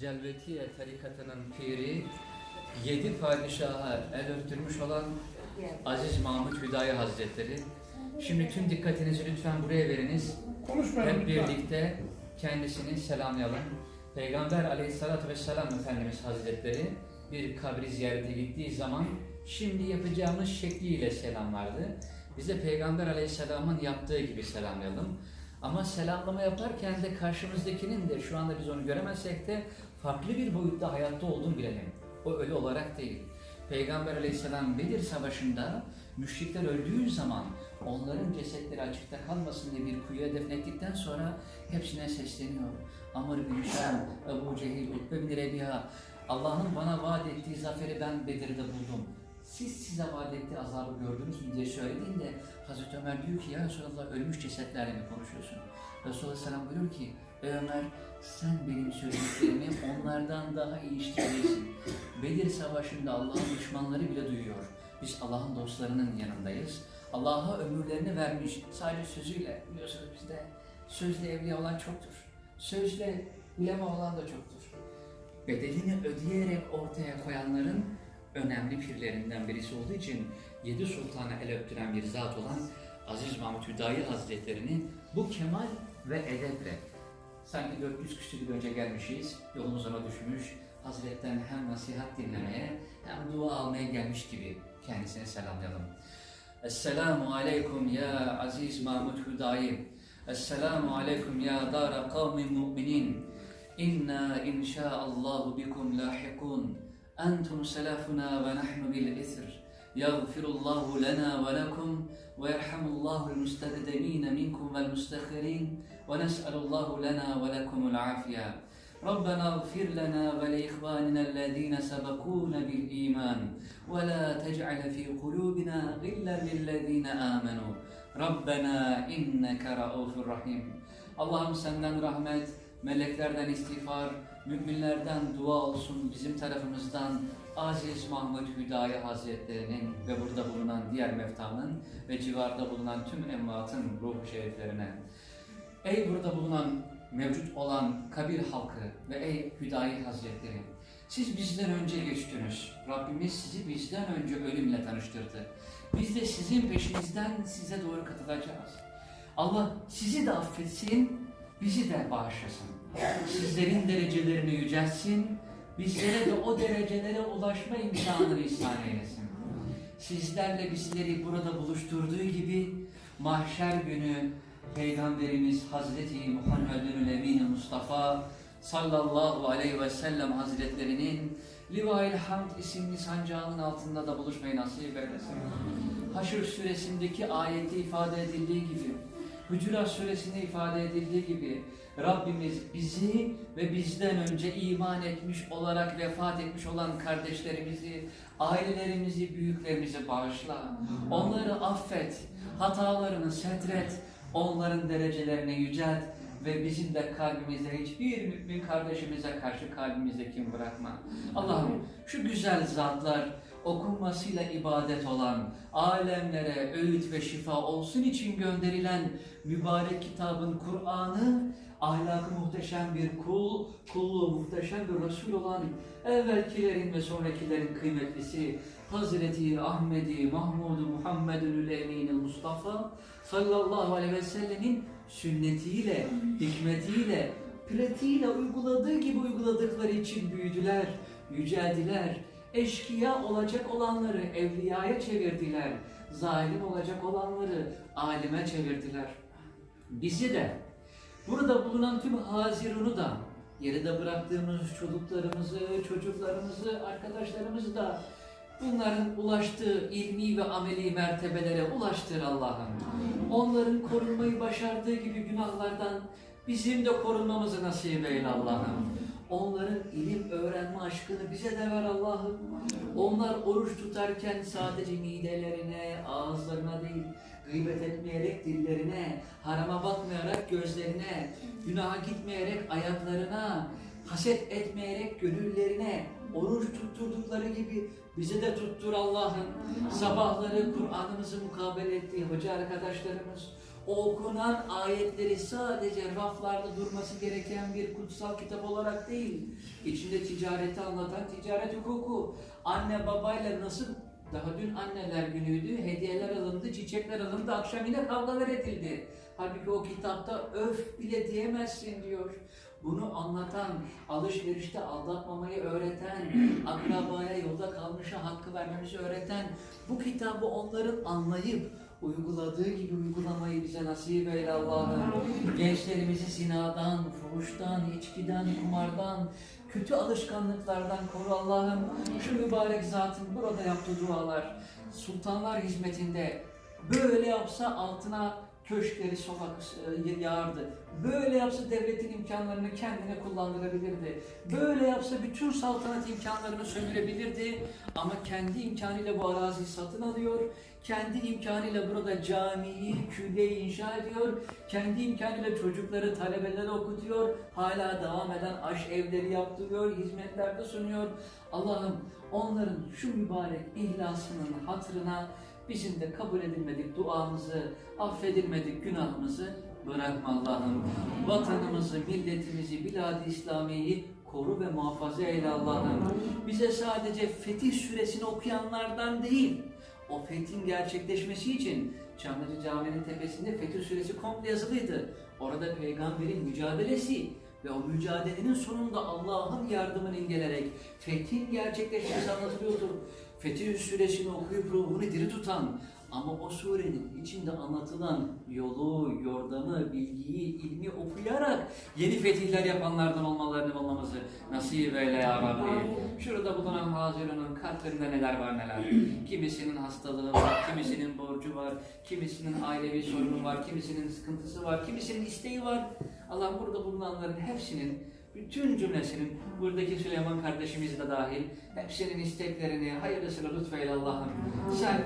Celvetiye tarikatının piri, yedi padişaha el öptürmüş olan Aziz Mahmut Hüdayi Hazretleri. Şimdi tüm dikkatinizi lütfen buraya veriniz. Konuşmayalım Hep birlikte kendisini selamlayalım. Peygamber aleyhissalatü vesselam Efendimiz Hazretleri bir kabri ziyarete gittiği zaman şimdi yapacağımız şekliyle selamlardı. Bize Peygamber aleyhisselamın yaptığı gibi selamlayalım. Ama selamlama yaparken de karşımızdakinin de şu anda biz onu göremezsek de farklı bir boyutta hayatta olduğunu bilelim. O ölü olarak değil. Peygamber aleyhisselam Bedir Savaşı'nda müşrikler öldüğü zaman onların cesetleri açıkta kalmasın diye bir kuyuya defnettikten sonra hepsine sesleniyor. Amr bin Şam, Ebu Cehil, Utbe bin Rebiha, Allah'ın bana vaat ettiği zaferi ben Bedir'de buldum. Siz size vaat ettiği azabı gördünüz mü diye söylediğinde Hazreti Ömer diyor ki ya Resulallah ölmüş cesetlerle mi konuşuyorsun? Resulullah Selam buyuruyor ki "Ey Ömer sen benim söylediklerimi onlardan daha iyi işitiyorsun. Bedir Savaşı'nda Allah'ın düşmanları bile duyuyor. Biz Allah'ın dostlarının yanındayız. Allah'a ömürlerini vermiş sadece sözüyle biliyorsunuz bizde sözle evliya olan çoktur. Sözle ulema olan da çoktur. Bedelini ödeyerek ortaya koyanların önemli pirlerinden birisi olduğu için yedi sultana el öptüren bir zat olan Aziz Mahmut Hüdayi Hazretlerini bu kemal ve edeple sanki 400 küsur yıl önce gelmişiz, yolumuz ona düşmüş, Hazretten hem nasihat dinlemeye hem dua almaya gelmiş gibi kendisine selamlayalım. Esselamu aleyküm ya aziz Mahmud Hüdayi. Esselamu aleyküm ya dara kavmin mu'minin. İnna inşaallahu bikum lahikun. Ve nahnu bil isr. Yagfirullahu lana ve lekum ve yerhamullahu المستقدمين منكم والمستخرين. ونسأل الله لنا ولكم العافية. ربنا اغفر لنا ولإخواننا الذين سبقونا بالإيمان. ولا تجعل في قلوبنا غلا للذين آمنوا. ربنا إنك رؤوف رحيم. Allah'ım senden rahmet, meleklerden istiğfar, müminlerden dua olsun bizim tarafımızdan Aziz Mahmud Hüdayi Hazretlerinin ve burada bulunan diğer meftanın ve civarda bulunan tüm emvatın ruhu şeriflerine. Ey burada bulunan mevcut olan kabir halkı ve ey Hüdayi Hazretleri, siz bizden önce geçtiniz. Rabbimiz sizi bizden önce ölümle tanıştırdı. Biz de sizin peşinizden size doğru katılacağız. Allah sizi de affetsin, bizi de bağışlasın. Sizlerin derecelerini yüceltsin, bizlere de o derecelere ulaşma imkanını ihsan eylesin. Sizlerle bizleri burada buluşturduğu gibi mahşer günü Peygamberimiz Hazreti Muhammedun Emin Mustafa sallallahu aleyhi ve sellem Hazretlerinin Livail Hamd isimli sancağının altında da buluşmayı nasip eylesin. Haşr suresindeki ayette ifade edildiği gibi, Hücurat suresinde ifade edildiği gibi Rabbimiz bizi ve bizden önce iman etmiş olarak vefat etmiş olan kardeşlerimizi, ailelerimizi, büyüklerimizi bağışla. Onları affet, hatalarını setret, onların derecelerini yücelt ve bizim de kalbimizde hiçbir mümin kardeşimize karşı kalbimizde kim bırakma. Allah'ım şu güzel zatlar okunmasıyla ibadet olan, alemlere öğüt ve şifa olsun için gönderilen mübarek kitabın Kur'an'ı ahlakı muhteşem bir kul, kulluğu muhteşem bir Resul olan evvelkilerin ve sonrakilerin kıymetlisi Hazreti Ahmedi Mahmudu Muhammedül Emin'il Mustafa sallallahu aleyhi ve sellemin sünnetiyle, hikmetiyle, pratiğiyle uyguladığı gibi uyguladıkları için büyüdüler, yüceldiler. Eşkıya olacak olanları evliyaya çevirdiler. Zalim olacak olanları alime çevirdiler. Bizi de burada bulunan tüm hazirunu da geride bıraktığımız çocuklarımızı, çocuklarımızı, arkadaşlarımızı da bunların ulaştığı ilmi ve ameli mertebelere ulaştır Allah'ım. Onların korunmayı başardığı gibi günahlardan bizim de korunmamızı nasip eyle Allah'ım. Onların ilim öğrenme aşkını bize de ver Allah'ım. Onlar oruç tutarken sadece midelerine, ağızlarına değil, gıybet etmeyerek dillerine, harama bakmayarak gözlerine, günaha gitmeyerek ayaklarına, haset etmeyerek gönüllerine, oruç tutturdukları gibi bize de tuttur Allah'ım. Sabahları Kur'an'ımızı mukabele ettiği hoca arkadaşlarımız, okunan ayetleri sadece raflarda durması gereken bir kutsal kitap olarak değil, içinde ticareti anlatan ticaret hukuku, anne babayla nasıl daha dün anneler günüydü, hediyeler alındı, çiçekler alındı, akşam yine kavgalar edildi. Halbuki o kitapta öf bile diyemezsin diyor. Bunu anlatan, alışverişte aldatmamayı öğreten, akrabaya yolda kalmışa hakkı vermemizi öğreten, bu kitabı onların anlayıp uyguladığı gibi uygulamayı bize nasip eyle Allah'ım. Gençlerimizi zinadan, fuhuştan, içkiden, kumardan, kötü alışkanlıklardan koru Allah'ım. Şu mübarek zatın burada yaptığı dualar, sultanlar hizmetinde böyle yapsa altına köşkleri sokak e, yağardı. Böyle yapsa devletin imkanlarını kendine kullandırabilirdi. Böyle yapsa bütün saltanat imkanlarını sömürebilirdi. Ama kendi imkanıyla bu araziyi satın alıyor. Kendi imkanıyla burada camiyi, külliyeyi inşa ediyor. Kendi imkanıyla çocukları, talebeleri okutuyor. Hala devam eden aş evleri yaptırıyor, hizmetlerde sunuyor. Allah'ım onların şu mübarek ihlasının hatırına bizim de kabul edilmedik duamızı, affedilmedik günahımızı bırakma Allah'ım. Vatanımızı, milletimizi, bilad-i İslamiye'yi koru ve muhafaza eyle Allah'ım. Bize sadece Fetih Suresini okuyanlardan değil, o fethin gerçekleşmesi için Çamlıca Camii'nin tepesinde Fetih Suresi komple yazılıydı. Orada peygamberin mücadelesi ve o mücadelenin sonunda Allah'ın yardımını imgelerek fethin gerçekleşmesi anlatılıyordur. Fetih Suresini okuyup ruhunu diri tutan ama o surenin içinde anlatılan yolu, yordamı, bilgiyi, ilmi okuyarak yeni fetihler yapanlardan olmalarını olmamızı nasip eyle ya Rabbi. Şurada bulunan Hazirun'un kalplerinde neler var neler. Kimisinin hastalığı var, kimisinin borcu var, kimisinin ailevi sorunu var, kimisinin sıkıntısı var, kimisinin isteği var. Allah burada bulunanların hepsinin bütün cümlesinin, buradaki Süleyman kardeşimiz de dahil, hepsinin isteklerini hayırlısıyla lütfeyle Allah'ım. Sen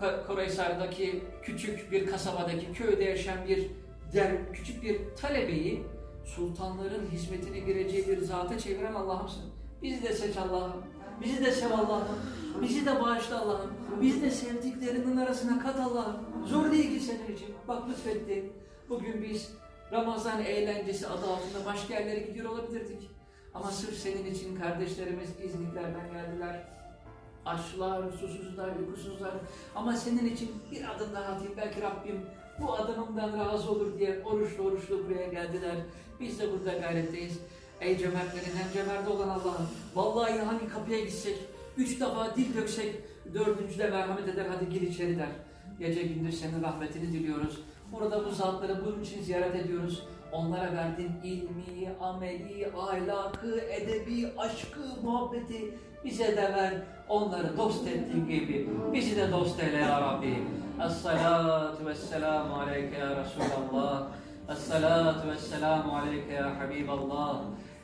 Ko- Koreysar'daki küçük bir kasabadaki köyde yaşayan bir der, küçük bir talebeyi sultanların hizmetine gireceği bir zata çeviren Allah'ımsın. Bizi de seç Allah'ım. Bizi de sev Allah'ım. Bizi de bağışla Allah'ım. Bizi de sevdiklerinin arasına kat Allah'ım. Zor değil ki senin için. Bak lütfettin. Bugün biz Ramazan eğlencesi adı altında başka yerlere gidiyor olabilirdik. Ama sırf senin için kardeşlerimiz İzniklerden geldiler. Açlar, susuzlar, uykusuzlar. Ama senin için bir adım daha atayım. Belki Rabbim bu adımımdan razı olur diye oruçlu oruçlu buraya geldiler. Biz de burada gayretteyiz. Ey cömertlerin hem cömerti olan Allah'ım. Vallahi hangi kapıya gitsek, üç defa dil döksek, dördüncüde merhamet eder, hadi gir içeri der. Gece gündüz senin rahmetini diliyoruz. Burada bu zatları bunun için ziyaret ediyoruz. Onlara verdiğin ilmi, ameli, ahlakı, edebi, aşkı, muhabbeti bize de ver. Onları dost ettiğin gibi bizi de dost eyle ya Rabbi. Es-salatu vesselamu aleyke ya Resulallah. Es-salatu vesselamu aleyke ya Habiballah.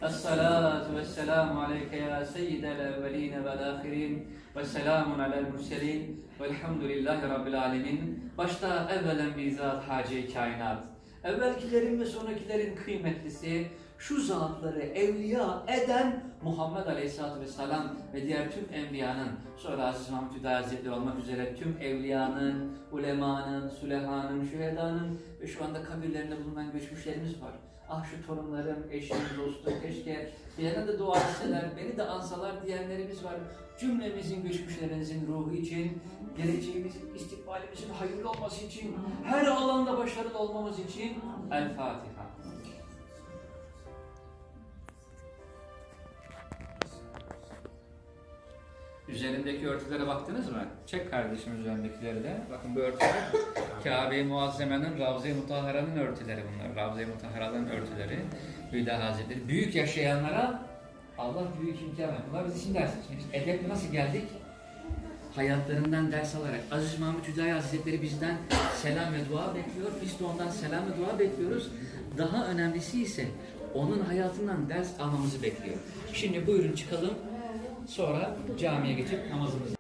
Es-salatu vesselamu aleyke ya seyyidel evveline vel ahirin. Ve selamun alel murselin. Velhamdülillahi Rabbil alemin. Başta evvelen bizat hacı kainat. Evvelkilerin ve sonrakilerin kıymetlisi, şu zatları evliya eden Muhammed Aleyhisselatü Vesselam ve diğer tüm enbiyanın, sonra Aziz Mahmud Hüdayi Hazretleri olmak üzere tüm evliyanın, ulemanın, sülehanın, şühedanın ve şu anda kabirlerinde bulunan göçmüşlerimiz var. Ah şu torunlarım, eşim, dostum, keşke birine de dua etseler, beni de ansalar diyenlerimiz var. Cümlemizin göçmüşlerinizin ruhu için, geleceğimizin, istikbalimizin hayırlı olması için, her alanda başarılı olmamız için El Fatiha. Üzerindeki örtülere baktınız mı? Çek kardeşim üzerindekileri de. Bakın bu örtüler Kabe-i Muazzeme'nin, Ravze-i Mutahhara'nın örtüleri bunlar. Ravze-i Mutahhara'nın örtüleri. Hüda Hazretleri. Büyük yaşayanlara Allah büyük imkan verdi. Bunlar biz için ders. Şimdi biz edep nasıl geldik? Hayatlarından ders alarak. Aziz Mahmut Hüdayi Hazretleri bizden selam ve dua bekliyor. Biz de ondan selam ve dua bekliyoruz. Daha önemlisi ise onun hayatından ders almamızı bekliyor. Şimdi buyurun çıkalım. Sonra camiye geçip namazımızı